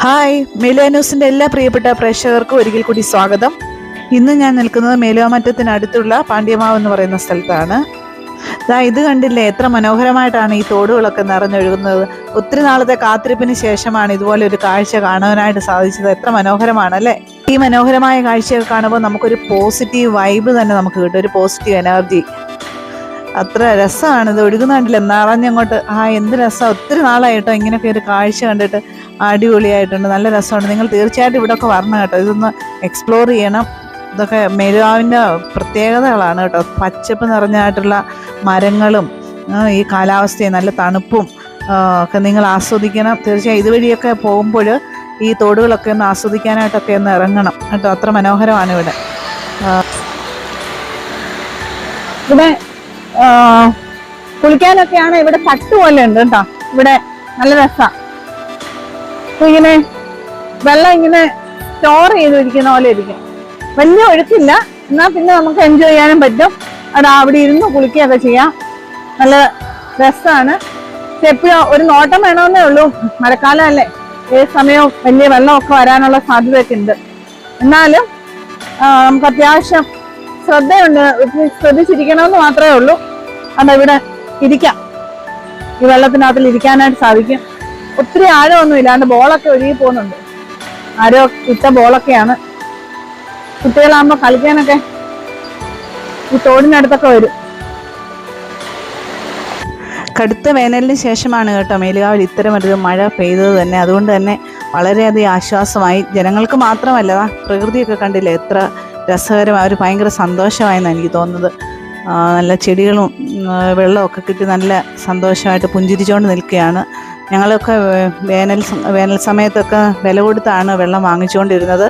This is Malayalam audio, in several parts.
ഹായ് മേലുവ ന്യൂസിന്റെ എല്ലാ പ്രിയപ്പെട്ട പ്രേക്ഷകർക്കും ഒരിക്കൽ കൂടി സ്വാഗതം. ഇന്ന് ഞാൻ നിൽക്കുന്നത് മേലുവാമറ്റത്തിനടുത്തുള്ള പാണ്ഡ്യമാവ് എന്ന് പറയുന്ന സ്ഥലത്താണ്. ദാ ഇത് കണ്ടില്ലേ എത്ര മനോഹരമായിട്ടാണ് ഈ തോടുകളൊക്കെ നിറഞ്ഞൊഴുകുന്നത്. ഒത്തിരി നാളത്തെ കാത്തിരിപ്പിന് ശേഷമാണ് ഇതുപോലെ ഒരു കാഴ്ച കാണാനായിട്ട് സാധിച്ചത്. എത്ര മനോഹരമാണ് അല്ലേ? ഈ മനോഹരമായ കാഴ്ചയൊക്കെ കാണുമ്പോൾ നമുക്കൊരു പോസിറ്റീവ് വൈബ് തന്നെ നമുക്ക് കിട്ടും ഒരു പോസിറ്റീവ് എനർജി അത്ര രസമാണ് ഇത് ഒഴുകുന്ന കണ്ടില്ല? നിറഞ്ഞങ്ങോട്ട്. ആ എന്ത് രസം. ഒത്തിരി നാളായിട്ടോ ഇങ്ങനെയൊക്കെ ഒരു കാഴ്ച കണ്ടിട്ട് അടിപൊളിയായിട്ടുണ്ട്. നല്ല രസമുണ്ട് നിങ്ങൾ തീർച്ചയായിട്ടും ഇവിടെയൊക്കെ വരണം കേട്ടോ. ഇതൊന്ന് എക്സ്പ്ലോർ ചെയ്യണം. ഇതൊക്കെ മെരുവാവിന്റെ പ്രത്യേകതകളാണ് കേട്ടോ. പച്ചപ്പ് നിറഞ്ഞായിട്ടുള്ള മരങ്ങളും ഈ കാലാവസ്ഥയും നല്ല തണുപ്പും ഒക്കെ നിങ്ങൾ ആസ്വദിക്കണം. തീർച്ചയായും ഇതുവഴിയൊക്കെ പോകുമ്പോൾ ഈ തോടുകളൊക്കെ ഒന്ന് ആസ്വദിക്കാനായിട്ടൊക്കെ ഒന്ന് ഇറങ്ങണം കേട്ടോ. അത്ര മനോഹരമാണ് ഇവിടെ. ഇവിടെ കുളിക്കാനൊക്കെയാണ് ഇവിടെ തട്ട് പോലെ ഉണ്ട് കേട്ടോ. ഇവിടെ നല്ല രസാ. ഇങ്ങനെ വെള്ളം ഇങ്ങനെ സ്റ്റോർ ചെയ്ത് ഇരിക്കുന്ന പോലെ ഇരിക്കും. വലിയ ഒഴുക്കില്ല. എന്നാ പിന്നെ നമുക്ക് എൻജോയ് ചെയ്യാനും പറ്റും. അവിടെ അവിടെ ഇരുന്ന് കുളിക്കുകയൊക്കെ ചെയ്യാം. നല്ല രസമാണ് എപ്പോഴും ഒരു നോട്ടം വേണമെന്നേ ഉള്ളൂ. മഴക്കാലം അല്ലേ. ഏത് സമയവും വലിയ വെള്ളമൊക്കെ വരാനുള്ള സാധ്യതയൊക്കെ ഉണ്ട്. എന്നാലും നമുക്ക് അത്യാവശ്യം ശ്രദ്ധയുണ്ട്. ശ്രദ്ധിച്ചിരിക്കണമെന്ന് മാത്രമേ ഉള്ളൂ. അത് ഇവിടെ ഇരിക്കാം. ഈ വെള്ളത്തിനകത്തിൽ ഇരിക്കാനായിട്ട് സാധിക്കും. ഒത്തിരി ആഴമൊന്നും ഇല്ലാണ്ട് ബോളൊക്കെ ഒഴുകി പോകുന്നുണ്ട്. ആരോ ഇട്ട ബോളൊക്കെയാണ്. കുട്ടികളാകുമ്പോ കളിക്കാനൊക്കെ ഈ തോടിനടുത്തൊക്കെ വരും. കടുത്ത വേനലിന് ശേഷമാണ് കേട്ടോ മേലുകാവിൽ ഇത്തരമൊരു മഴ പെയ്തത് തന്നെ. അതുകൊണ്ട് തന്നെ വളരെയധികം ആശ്വാസമായി. ജനങ്ങൾക്ക് മാത്രമല്ല പ്രകൃതിയൊക്കെ കണ്ടില്ല? എത്ര രസകരമായ ഒരു ഭയങ്കര സന്തോഷമായെന്നാണ് എനിക്ക് തോന്നുന്നത്. നല്ല ചെടികളും വെള്ളമൊക്കെ കിട്ടി നല്ല സന്തോഷമായിട്ട് പുഞ്ചിരിച്ചുകൊണ്ട് നിൽക്കുകയാണ്. ഞങ്ങളൊക്കെ വേനൽ വേനൽ സമയത്തൊക്കെ വില കൊടുത്താണ് വെള്ളം വാങ്ങിച്ചുകൊണ്ടിരുന്നത്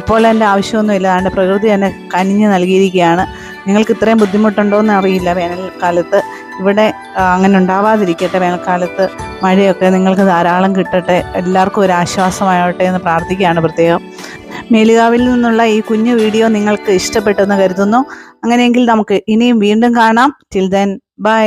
ഇപ്പോൾ എന്റെ ആവശ്യമൊന്നുമില്ല അതുകൊണ്ട് പ്രകൃതി എന്നെ കനിഞ്ഞു നൽകിയിരിക്കുകയാണ്. നിങ്ങൾക്ക് ഇത്രയും ബുദ്ധിമുട്ടുണ്ടോ എന്ന് അറിയില്ല വേനൽക്കാലത്ത് ഇവിടെ അങ്ങനെ ഉണ്ടാവാതിരിക്കട്ടെ വേനൽക്കാലത്ത് മഴയൊക്കെ നിങ്ങൾക്ക് ധാരാളം കിട്ടട്ടെ. എല്ലാവർക്കും ഒരു ആശ്വാസമാവട്ടെ എന്ന് പ്രാർത്ഥിക്കുകയാണ് പ്രത്യേകം. മേലുകാവിൽ നിന്നുള്ള ഈ കുഞ്ഞു വീഡിയോ നിങ്ങൾക്ക് ഇഷ്ടപ്പെട്ടെന്ന് കരുതുന്നു. അങ്ങനെയെങ്കിൽ നമുക്ക് ഇനിയും വീണ്ടും കാണാം. Till then bye